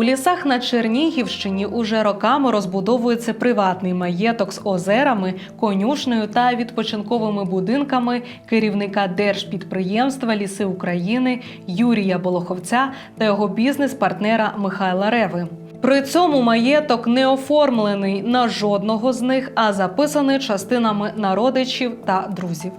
У лісах на Чернігівщині уже роками розбудовується приватний маєток з озерами, конюшнею та відпочинковими будинками керівника держпідприємства Ліси України Юрія Болоховця та його бізнес-партнера Михайла Реви. При цьому маєток не оформлений на жодного з них, а записаний частинами на родичів та друзів.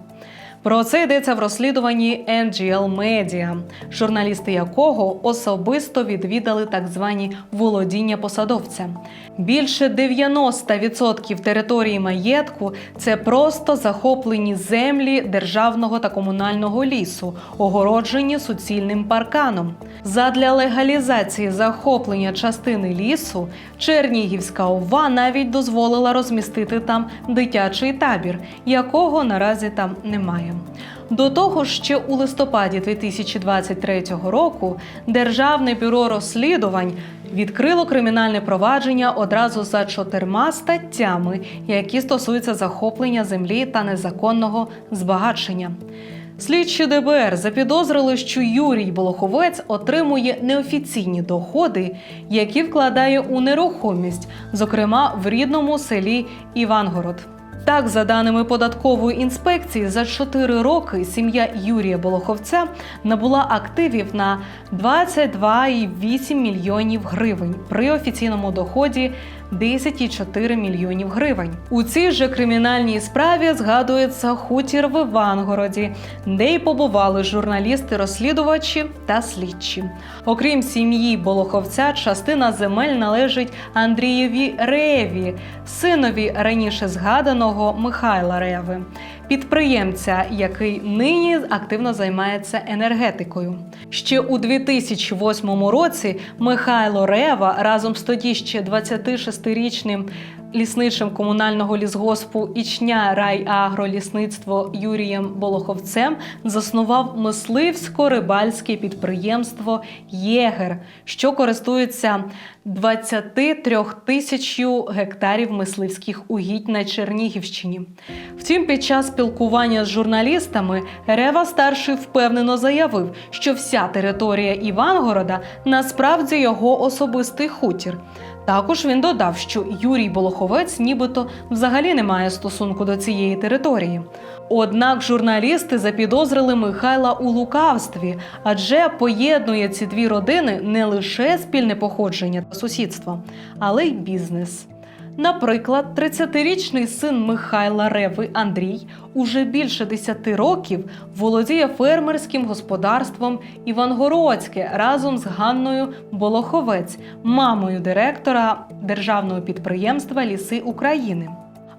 Про це йдеться в розслідуванні NGL Media, журналісти якого особисто відвідали так звані володіння посадовця. Більше 90% території маєтку це просто захоплені землі державного та комунального лісу, огороджені суцільним парканом. Задля легалізації захоплення частини лісу Чернігівська ОВА навіть дозволила розмістити там дитячий табір, якого наразі там немає. До того ж, ще у листопаді 2023 року Державне бюро розслідувань відкрило кримінальне провадження одразу за чотирма статтями, які стосуються захоплення землі та незаконного збагачення. Слідчі ДБР запідозрили, що Юрій Болоховець отримує неофіційні доходи, які вкладає у нерухомість, зокрема в рідному селі Івангород. Так, за даними податкової інспекції, за 4 роки сім'я Юрія Болоховця набула активів на 22,8 мільйонів гривень при офіційному доході 10,4 мільйонів гривень. У цій же кримінальній справі згадується хутір в Івангороді, де й побували журналісти-розслідувачі та слідчі. Окрім сім'ї Болоховця, частина земель належить Андрієві Реві, синові раніше згаданого Михайла Реви, підприємця, який нині активно займається енергетикою. Ще у 2008 році Михайло Рева разом з тоді ще 26-річним лісничим комунального лісгоспу Ічня райагролісництво Юрієм Болоховцем заснував мисливсько-рибальське підприємство Єгер, що користується 23 тисячю гектарів мисливських угідь на Чернігівщині. Втім, під час спілкування з журналістами Рева старший впевнено заявив, що вся територія Івангорода насправді його особистий хутір. Також він додав, що Юрій Болоховець нібито взагалі не має стосунку до цієї території. Однак журналісти запідозрили Михайла у лукавстві, адже поєднує ці дві родини не лише спільне походження та сусідство, але й бізнес. Наприклад, 30-річний син Михайла Реви Андрій уже більше 10 років володіє фермерським господарством Івангородське разом з Ганною Болоховець, мамою директора державного підприємства Ліси України.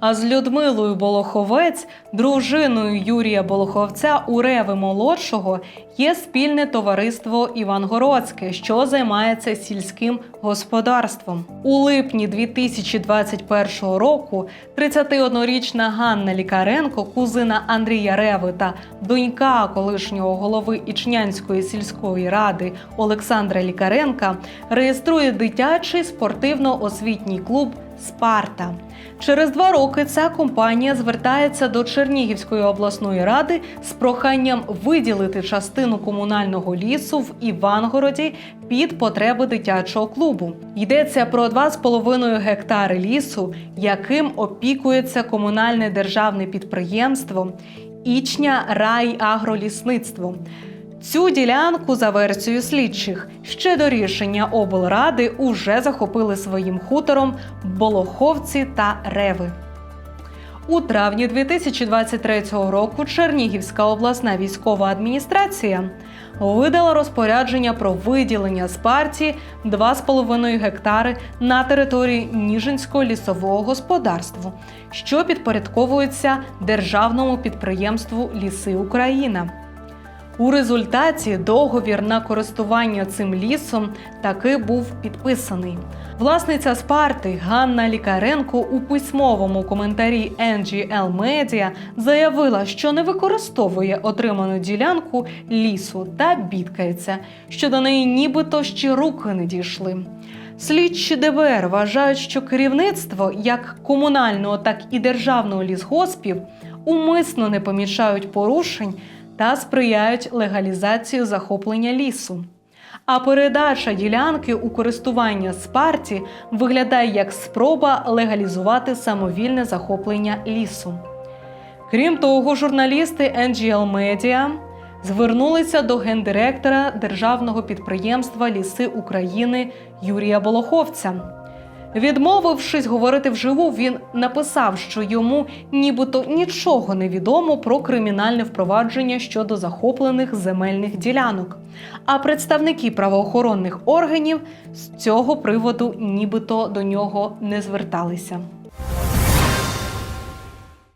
А з Людмилою Болоховець, дружиною Юрія Болоховця у Реви молодшого, є спільне товариство Івангородське, що займається сільським господарством. У липні 2021 року 31-річна Ганна Лікаренко, кузина Андрія Реви та донька колишнього голови Ічнянської сільської ради Олександра Лікаренка, реєструє дитячий спортивно-освітній клуб Спарта. Через два роки ця компанія звертається до Чернігівської обласної ради з проханням виділити частину комунального лісу в Івангороді під потреби дитячого клубу. Йдеться про 2,5 гектари лісу, яким опікується комунальне державне підприємство Ічня райагролісництво. Цю ділянку за версією слідчих ще до рішення облради уже захопили своїм хутором Болоховці та Реви. У травні 2023 року Чернігівська обласна військова адміністрація видала розпорядження про виділення з партії 2,5 гектари на території Ніжинського лісового господарства, що підпорядковується державному підприємству Ліси Україна. У результаті договір на користування цим лісом таки був підписаний. Власниця Спарти Ганна Лікаренко у письмовому коментарі NGL Media заявила, що не використовує отриману ділянку лісу та бідкається, що до неї нібито ще руки не дійшли. Слідчі ДБР вважають, що керівництво як комунального, так і державного лісгоспів умисно не помічають порушень та сприяють легалізації захоплення лісу. А передача ділянки у користування Спарті виглядає як спроба легалізувати самовільне захоплення лісу. Крім того, журналісти NGL Media звернулися до гендиректора державного підприємства Ліси України Юрія Болоховця. Відмовившись говорити вживу, він написав, що йому нібито нічого не відомо про кримінальне впровадження щодо захоплених земельних ділянок. А представники правоохоронних органів з цього приводу нібито до нього не зверталися.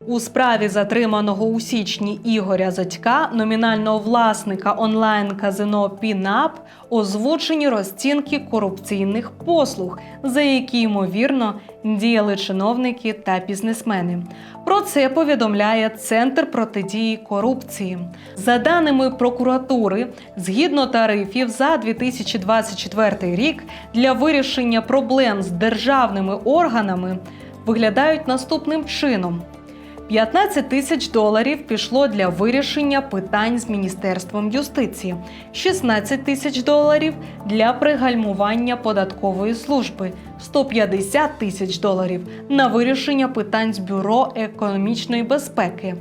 У справі затриманого у січні Ігоря Зодька, номінального власника онлайн-казино Пінап, озвучені розцінки корупційних послуг, за які ймовірно діяли чиновники та бізнесмени. Про це повідомляє Центр протидії корупції. За даними прокуратури, згідно тарифів за 2024 рік для вирішення проблем з державними органами виглядають наступним чином. 15 тисяч доларів пішло для вирішення питань з міністерством юстиції, 16 тисяч доларів для пригальмування податкової служби, 150 тисяч доларів на вирішення питань з бюро економічної безпеки.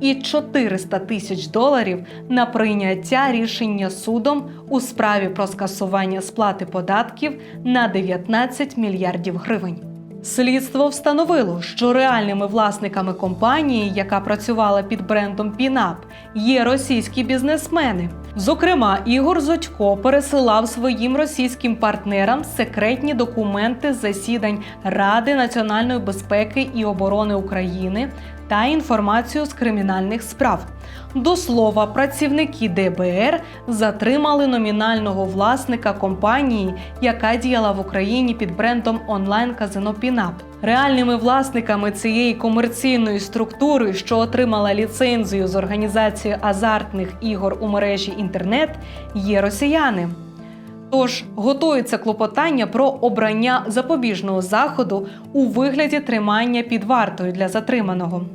І 400 тисяч доларів на прийняття рішення судом у справі про скасування сплати податків на 19 мільярдів гривень. Слідство встановило, що реальними власниками компанії, яка працювала під брендом Пінап, є російські бізнесмени. Зокрема, Ігор Зодько пересилав своїм російським партнерам секретні документи засідань Ради національної безпеки і оборони України та інформацію з кримінальних справ. До слова, працівники ДБР затримали номінального власника компанії, яка діяла в Україні під брендом онлайн-казино Пінап. Реальними власниками цієї комерційної структури, що отримала ліцензію з організації азартних ігор у мережі інтернет, є росіяни. Тож готується клопотання про обрання запобіжного заходу у вигляді тримання під вартою для затриманого.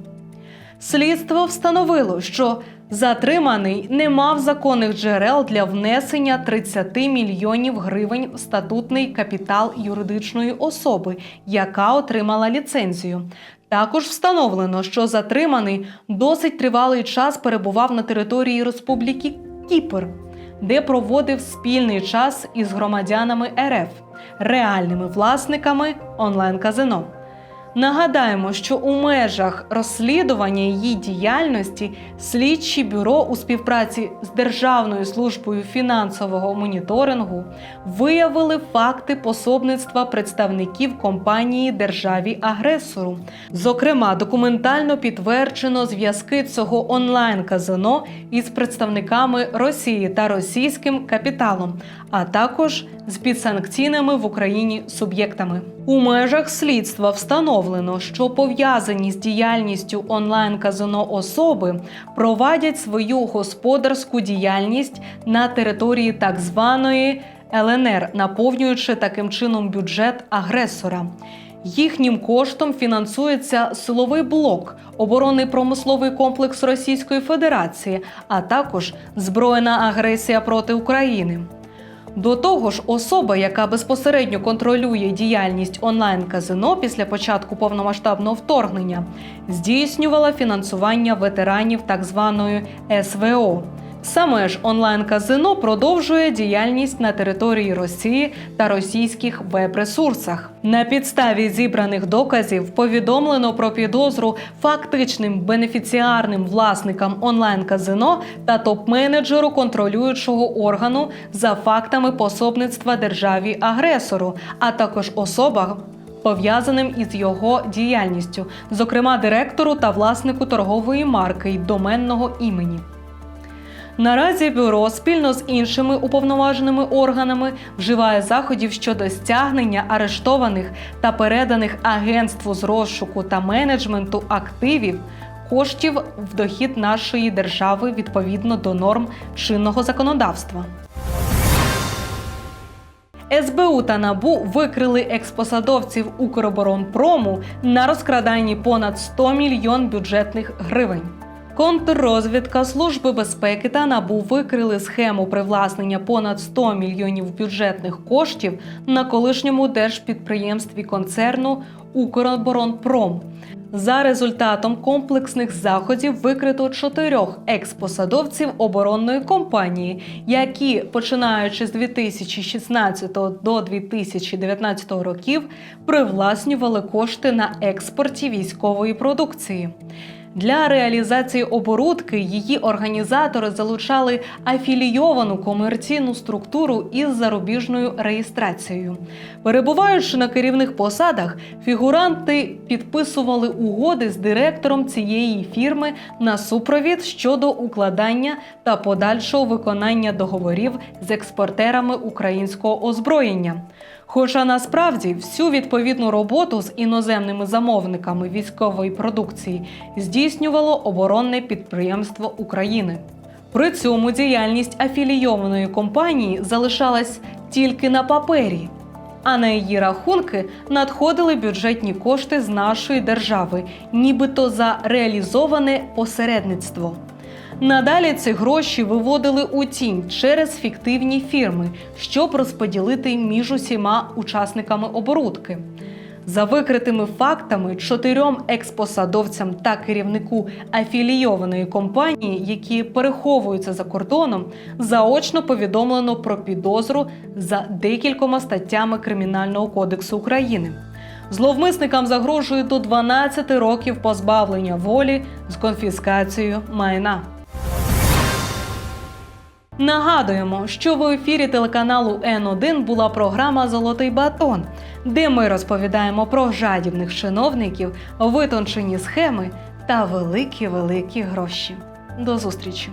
Слідство встановило, що затриманий не мав законних джерел для внесення 30 мільйонів гривень в статутний капітал юридичної особи, яка отримала ліцензію. Також встановлено, що затриманий досить тривалий час перебував на території Республіки Кіпр, де проводив спільний час із громадянами РФ, реальними власниками онлайн-казино. Нагадаємо, що у межах розслідування її діяльності слідчі бюро у співпраці з Державною службою фінансового моніторингу виявили факти пособництва представників компанії державі-агресору. Зокрема, документально підтверджено зв'язки цього онлайн-казино із представниками Росії та російським капіталом, а також з підсанкційними в Україні суб'єктами. У межах слідства встановлено, що пов'язані з діяльністю онлайн-казино особи провадять свою господарську діяльність на території так званої ЛНР, наповнюючи таким чином бюджет агресора. Їхнім коштом фінансується силовий блок, оборонний промисловий комплекс Російської Федерації, а також збройна агресія проти України. До того ж, особа, яка безпосередньо контролює діяльність онлайн-казино після початку повномасштабного вторгнення, здійснювала фінансування ветеранів так званої СВО. Саме ж онлайн-казино продовжує діяльність на території Росії та російських веб-ресурсах. На підставі зібраних доказів повідомлено про підозру фактичним бенефіціарним власникам онлайн-казино та топ-менеджеру контролюючого органу за фактами пособництва державі агресору, а також особам, пов'язаним із його діяльністю, зокрема директору та власнику торгової марки й доменного імені. Наразі бюро спільно з іншими уповноваженими органами вживає заходів щодо стягнення арештованих та переданих агентству з розшуку та менеджменту активів коштів в дохід нашої держави відповідно до норм чинного законодавства. СБУ та НАБУ викрили експосадовців Укроборонпрому на розкраданні понад 100 мільйон бюджетних гривень. Контррозвідка Служби безпеки та НАБУ викрили схему привласнення понад 100 мільйонів бюджетних коштів на колишньому держпідприємстві концерну Укроборонпром. За результатом комплексних заходів викрито чотирьох експосадовців оборонної компанії, які, починаючи з 2016 до 2019 років, привласнювали кошти на експорті військової продукції. Для реалізації оборудки її організатори залучали афілійовану комерційну структуру із зарубіжною реєстрацією. Перебуваючи на керівних посадах, фігуранти підписували угоди з директором цієї фірми на супровід щодо укладання та подальшого виконання договорів з експортерами українського озброєння. Хоча насправді всю відповідну роботу з іноземними замовниками військової продукції здійснювало оборонне підприємство України. При цьому діяльність афілійованої компанії залишалась тільки на папері, а на її рахунки надходили бюджетні кошти з нашої держави, нібито за реалізоване посередництво. Надалі ці гроші виводили у тінь через фіктивні фірми, щоб розподілити між усіма учасниками оборудки. За викритими фактами, чотирьом експосадовцям та керівнику афілійованої компанії, які переховуються за кордоном, заочно повідомлено про підозру за декількома статтями Кримінального кодексу України. Зловмисникам загрожує до 12 років позбавлення волі з конфіскацією майна. Нагадуємо, що в ефірі телеканалу Н1 була програма Золотий батон, де ми розповідаємо про жадібних чиновників, витончені схеми та великі великі гроші. До зустрічі!